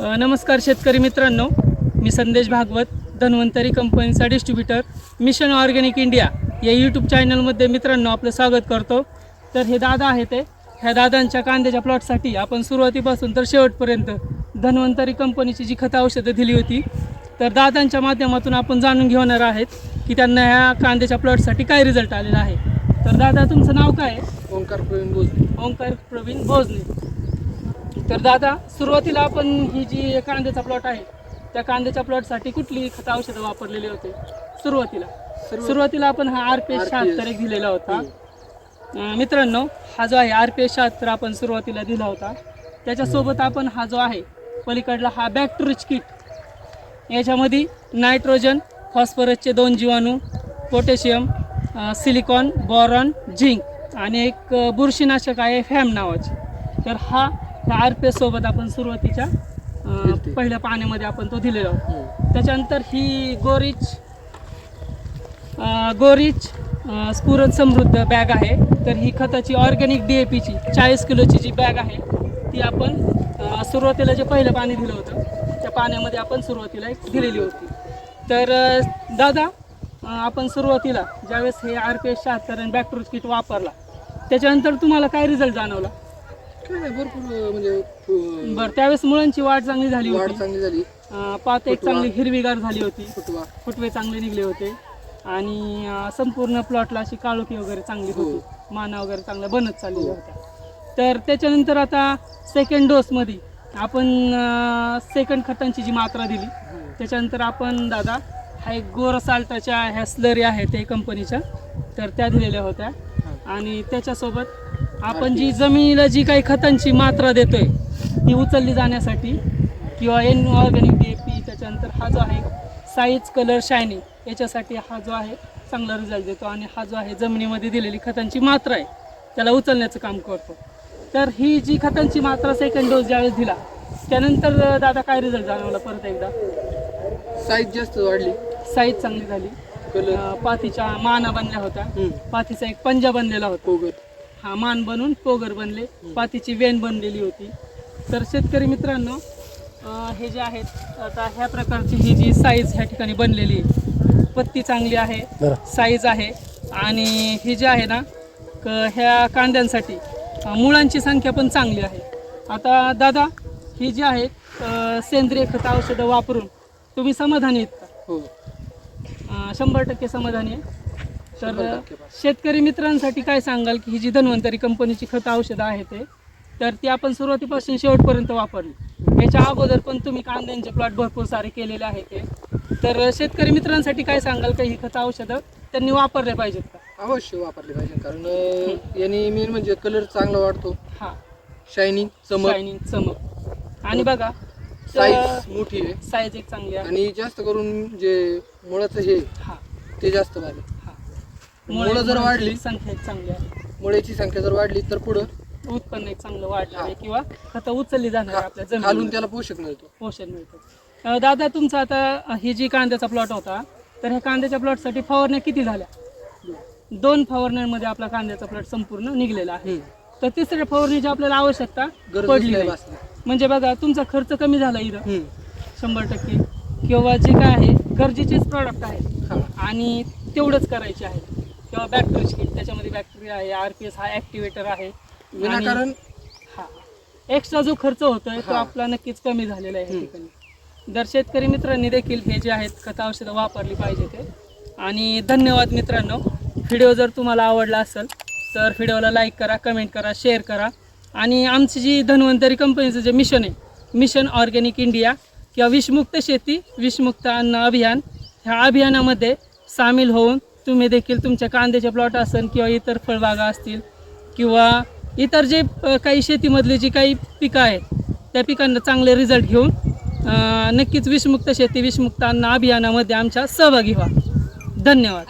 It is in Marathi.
नमस्कार शेतकरी मित्रांनो. मी संदेश भागवत धन्वंतरी कंपनीचा डिस्ट्रीब्युटर मिशन ऑर्गॅनिक इंडिया या यूट्यूब चॅनलमध्ये मित्रांनो आपलं स्वागत करतो. तर हे दादा आहेत ते ह्या दादांच्या कांद्याच्या प्लॉटसाठी आपण सुरुवातीपासून तर शेवटपर्यंत धन्वंतरी कंपनीची जी खतं औषधं दिली होती तर दादांच्या माध्यमातून आपण जाणून घेणार आहेत की त्यांना ह्या कांद्याच्या प्लॉटसाठी काय रिझल्ट आलेला आहे. तर दादा तुमचं नाव काय आहे? ओंकार प्रवीण बोलतो ओंकार प्रवीण भोजने तर दादा सुरुवातीला आपण ही जी कांद्याचा प्लॉट आहे त्या कांद्याच्या प्लॉटसाठी कुठली खत औषधं वापरलेली होते? सुरुवातीला. सुरुवातीला आपण हा आर पी एस. शहात्तर एक दिलेला होता. मित्रांनो हा जो आहे आर पी एस शहात्तर आपण सुरुवातीला दिला होता. त्याच्यासोबत आपण हा जो आहे पलीकडला हा बॅक्टोरिच किट. याच्यामध्ये नायट्रोजन फॉस्फरसचे दोन जीवाणू पोटॅशियम सिलिकॉन बॉरॉन झिंक आणि एक बुरशीनाशक आहे फॅम नावाचे. तर हा आर पी सोबत आपण सुरुवातीच्या अ. पहिल्या पाण्यामध्ये आपण तो दिलेला. होता त्याच्यानंतर ही गोरीच अ, गोरीच अ, स्फुरद समृद्ध बॅग आहे. तर ही खताची ऑर्गॅनिक डी ए पीची चाळीस किलोची जी बॅग आहे ती आपण अ, सुरुवातीला जे पहिलं पाणी दिलं होतं त्या पाण्यामध्ये आपण सुरुवातीला एक दिलेली होती. तर अ, दादा अ, आपण सुरुवातीला ज्यावेळेस हे आर पी एस शहात्तर आणि बॅक्टोरिज किट वापरला त्याच्यानंतर तुम्हाला काय रिझल्ट जाणवला? नाही भरपूर म्हणजे बरं त्यावेळेस मुळांची वाढ चांगली झाली वाढ होती. चांगली झाली. अ, पात एक. चांगली हिरवीगार झाली होती. फुटवा. फुटवे चांगले निघले होते. आणि अं, संपूर्ण प्लॉटला अशी काळोखी वगैरे चांगली हो. होती. माना वगैरे चांगल्या बनत चाललेल्या होत्या. तर त्याच्यानंतर आता सेकंड डोसमध्ये आपण सेकंड खतांची जी मात्रा दिली त्याच्यानंतर आपण दादा हा एक गोर साल्टाच्या ह्या स्लरी आहेत ते कंपनीच्या तर त्या दिलेल्या होत्या. आणि त्याच्यासोबत आपण जी जमिनीला जी काही खतांची मात्रा देतोय ती उचलली जाण्यासाठी किंवा N organic D A P त्याच्यानंतर हा जो आहे साईज कलर शायनिंग याच्यासाठी हा जो आहे चांगला रिझल्ट देतो आणि हा जो आहे जमिनीमध्ये दिलेली खतांची मात्रा आहे त्याला उचलण्याचं काम करतो. तर ही जी खतांची मात्रा सेकंड डोस ज्यावेळेस दिला त्यानंतर दादा काय रिझल्ट जाणवला परत एकदा? साईज जास्त वाढली. साईज चांगली झाली. पातीच्या माना बनल्या होत्या. पातीचा एक पंजा बनलेला होता. हा मान बनून पोगर बनले. पातीची वेण बनलेली होती. तर शेतकरी मित्रांनो हे जे आहेत आता ह्या प्रकारची ही जी साईज ह्या ठिकाणी बनलेली आहे. पत्ती चांगली आहे साईज आहे. आणि ही जी आहे ना क ह्या कांद्यांसाठी मुळांची संख्या पण चांगली आहे. आता दादा ही जी आहेत सेंद्रिय खत औषधं वापरून तुम्ही समाधानी आहेत का? हो. शंभर टक्के समाधानी आहे. तर. शेतकरी मित्रांसाठी काय सांगाल की ही जी धन्वंतरी कंपनीची खत औषधं आहेत ते तर ती आपण सुरुवातीपासून शेवटपर्यंत वापरली. याच्या अगोदर पण तुम्ही कांद्यांचे प्लॉट भरपूर सारे केलेले आहेत ते. तर शेतकरी मित्रांसाठी काय सांगाल का ही खत औषधं त्यांनी वापरले पाहिजेत का? अवश्य वापरले पाहिजे कारण याने मेन म्हणजे कलर चांगला वाढतो. हा. शायनिंग चमक. शायनिंग चमक. आणि बघा साईज मोठी आहे. साईज एक चांगली आहे. आणि जास्त करून जे मुळाचं हे हा. ते जास्त भारी. मुळं जर वाढली संख्या एक चांगली आहे. मुळ्याची संख्या जर वाढली तर पुढं उत्पन्न एक चांगलं वाढणार आहे किंवा खतं उचलली जाणार आहे आपल्या जमिनीत त्याला पोषक मिळतो. पोषण मिळतं. अं, दादा तुमचा आता ही जी कांद्याचा प्लॉट होता तर ह्या कांद्याच्या प्लॉटसाठी फवारण्या किती झाल्या? दोन फवारण्यांमध्ये आपला कांद्याचा प्लॉट संपूर्ण निघलेला आहे. तर तिसऱ्या फवारणीची आपल्याला आवश्यकता गरज पडली नाही. म्हणजे बघा तुमचा खर्च कमी झाला इथं. शंभर टक्के. किंवा जे काय आहे गरजेचेच प्रॉडक्ट आहेत. हा. आणि तेवढंच करायचे आहे किंवा बॅक्टेरिया किट त्याच्यामध्ये बॅक्टेरिया आहे आर पी एस हा ॲक्टिवेटर आहे. विनाकारण हा. एक्स्ट्रा जो खर्च होतोय तो. आपला नक्कीच कमी झालेला आहे या. ठिकाणी. दर शेतकरी मित्रांनी देखील हे जे आहेत खत औषधं वापरली पाहिजे ते. आणि धन्यवाद मित्रांनो. व्हिडिओ जर तुम्हाला आवडला असेल तर व्हिडिओला लाईक करा कमेंट करा शेअर करा. आणि आमची जी धन्वंतरी कंपनीचं जे मिशन आहे मिशन ऑर्गॅनिक इंडिया किंवा विषमुक्त शेती विषमुक्त अन्न अभियान ह्या अभियानामध्ये सामील होऊन तुम्ही देखील तुमच्या कांद्याचे प्लॉट असेल किंवा इतर फळबागा असतील किंवा इतर जे काही शेतीमधली जी काही पिकं आहेत त्या पिकांना चांगले रिझल्ट घेऊन नक्कीच विषमुक्त शेती विषमुक्त अन्न अभियानामध्ये आमच्या सहभागी व्हा. धन्यवाद.